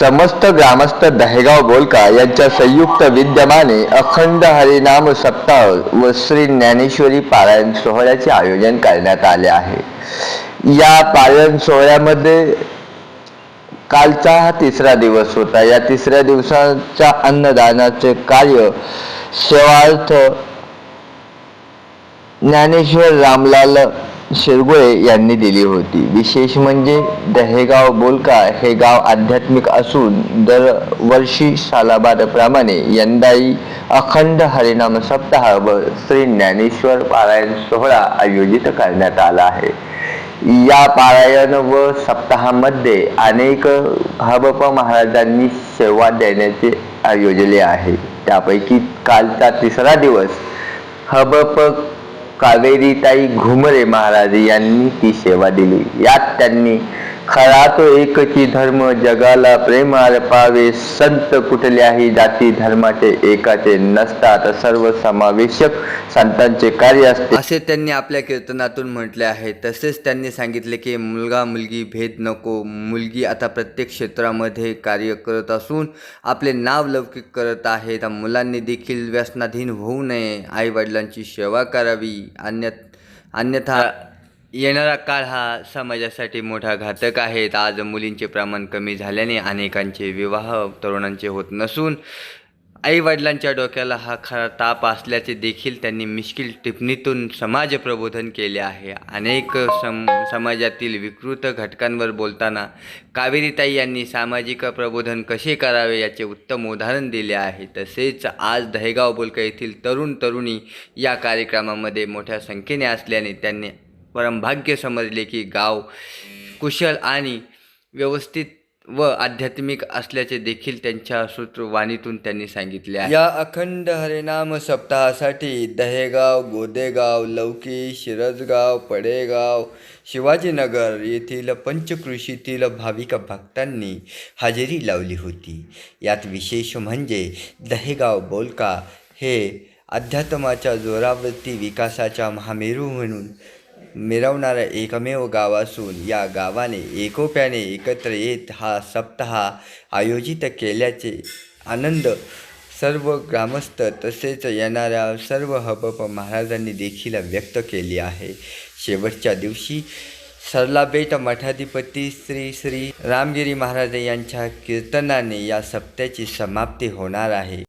समस्त ग्रामस्थ दहेगाव बोलका यांच्या संयुक्त विद्यमाने अखंड हरिनाम सप्ताह व श्री ज्ञानेश्वरी पारायण सोहळ्याचे आयोजन करण्यात आले आहे. या पारायण सोहळ्यामध्ये कालचा हा तिसरा दिवस होता. या तिसऱ्या दिवसाच्या अन्नदानाचे कार्य सेवार्थ ज्ञानेश्वर रामलाल शिरगुळे यांनी दिली होती. विशेष म्हणजे दहेगाव बोलका हे गाव आध्यात्मिक असून दरवर्षी सालाबादप्रमाणे यंदाही अखंड हरिनाम सप्ताह व श्री ज्ञानेश्वर पारायण सोहळा आयोजित करण्यात आला आहे. या पारायण व सप्ताहामध्ये अनेक हबप महाराजांनी सेवा देण्याचे आयोजले आहे. त्यापैकी कालचा तिसरा दिवस हबप कावेरीताई घुमरे महाराज यांनी ती सेवा दिली. यात त्यांनी खरा तो एकची धर्म जगाला प्रेमाला पावे संत कुठल्याही जाती धर्माचे एकाचे नसतात. सर्व समावेशक संतांचे कार्य असते. असे त्यांनी आपल्या कीर्तनातून म्हटले आहे. तसेच त्यांनी सांगितले की मुलगा मुलगी भेद नको. मुलगी आता प्रत्येक क्षेत्रामध्ये कार्य करत असून आपले नाव लौकिक करत आहे. तर मुलांनी देखील व्यसनाधीन होऊ नये. आईवडिलांची सेवा करावी. अन्य अन्यथा येणारा काळ हा समाजासाठी मोठा घातक आहे. आज मुलींचे प्रमाण कमी झाल्याने अनेकांचे विवाह तरुणांचे होत नसून आईवडिलांच्या डोक्याला हा खरा ताप असल्याचे देखील त्यांनी मिश्किल टिप्पणीतून समाज प्रबोधन केले आहे. अनेक सम समाजातील विकृत घटकांवर बोलताना कावेरीताई यांनी सामाजिक प्रबोधन कसे करावे याचे उत्तम उदाहरण दिले आहे. तसेच आज दहेगाव बोलका येथील तरुण तरुणी या कार्यक्रमामध्ये मोठ्या संख्येने असल्याने त्यांनी परमभाग्य समजले की गाव कुशल आणि व्यवस्थित व आध्यात्मिक असल्याचे देखील त्यांच्या सूत्रवाणीतून त्यांनी सांगितले आहे. या अखंड हरिनाम सप्ताहासाठी दहेगाव गोदेगाव लौकी शिरजगाव पडेगाव शिवाजीनगर येथील पंचकृषीतील भाविक भक्तांनी हजेरी लावली होती. यात विशेष म्हणजे दहेगाव बोलका हे अध्यात्माच्या जोरावरती विकासाच्या महामेरू म्हणून मिरवणारं एकमेव गाव असून या गावाने एकोप्याने एकत्र येत हा सप्ताह आयोजित केल्याचे आनंद सर्व ग्रामस्थ तसेच येणाऱ्या सर्व हबप महाराजांनी देखील व्यक्त केली आहे. शेवटच्या दिवशी सरलाबेट मठाधिपती श्री श्री रामगिरी महाराज यांच्या कीर्तनाने या सप्त्याची समाप्ती होणार आहे.